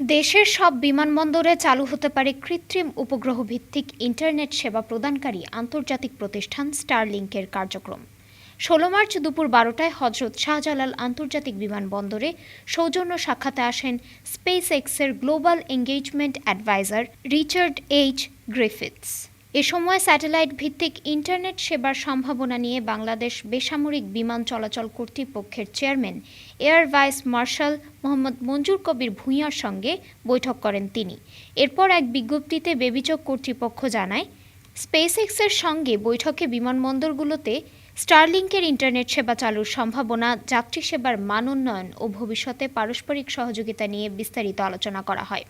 দেশের সব বিমানবন্দরে চালু হতে পারে কৃত্রিম উপগ্রহ ভিত্তিক ইন্টারনেট সেবা প্রদানকারী আন্তর্জাতিক প্রতিষ্ঠান স্টারলিংকের কার্যক্রম। ষোলো মার্চ দুপুর বারোটায় হজরত শাহজালাল আন্তর্জাতিক বিমানবন্দরে সৌজন্য সাক্ষাতে আসেন স্পেস এক্সের global engagement adviser Richard H Griffiths. এ সময় স্যাটেলাইট ভিত্তিক ইন্টারনেট সেবার সম্ভাবনা নিয়ে বাংলাদেশ বেসামরিক বিমান চলাচল কর্তৃপক্ষের chairman, air vice marshal Mohammad Manjur Kabir ভূঁইয়ার সঙ্গে বৈঠক করেন তিনি। এরপর এক বিজ্ঞপ্তিতে বেবিচক কর্তৃপক্ষ জানায়, স্পেসএক্সের সঙ্গে বৈঠকে বিমানবন্দরগুলোতে স্টারলিংকের ইন্টারনেট সেবা চালুর সম্ভাবনা যাত্রী সেবার মান উন্নয়ন ও ভবিষ্যতে পারস্পরিক সহযোগিতা নিয়ে বিস্তারিত আলোচনা করা হয়।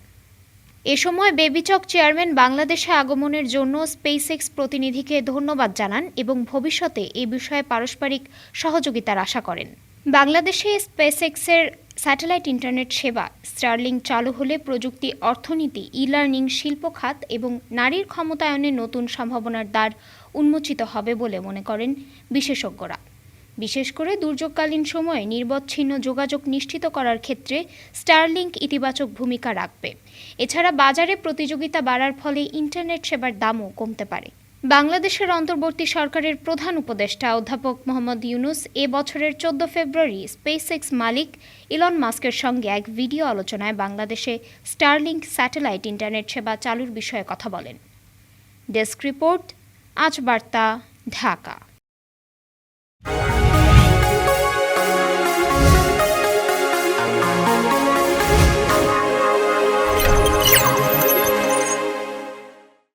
এ সময় বেবিচক চেয়ারম্যান বাংলাদেশে আগমনের জন্য স্পেসএক্স প্রতিনিধিকে ধন্যবাদ জানান এবং ভবিষ্যতে এ বিষয়ে পারস্পরিক সহযোগিতার আশা করেন। বাংলাদেশে স্পেসএক্সের স্যাটেলাইট ইন্টারনেট সেবা, স্টারলিং চালু হলে প্রযুক্তি, অর্থনীতি ই লার্নিং শিল্প খাত এবং নারীর ক্ষমতায়নের নতুন সম্ভাবনার দ্বার উন্মোচিত হবে বলে মনে করেন বিশেষজ্ঞরা। বিশেষ করে দুর্যোগকালীন সময়ে নির্বচ্ছিন্ন যোগাযোগ নিশ্চিত করার ক্ষেত্রে স্টারলিংক ইতিবাচক ভূমিকা রাখবে। এছাড়া বাজারে প্রতিযোগিতা বাড়ার ফলে ইন্টারনেট সেবার দামও কমতে পারে। বাংলাদেশের অন্তর্বর্তী সরকারের প্রধান উপদেষ্টা অধ্যাপক মোহাম্মদ ইউনুস এ বছরের চোদ্দ ফেব্রুয়ারি স্পেসএক্স মালিক ইলন মাস্কের সঙ্গে এক ভিডিও আলোচনায় বাংলাদেশে স্টারলিংক স্যাটেলাইট ইন্টারনেট সেবা চালুর বিষয়ে কথা বলেন। ডেস্ক রিপোর্ট, আজ বার্তা, ঢাকা।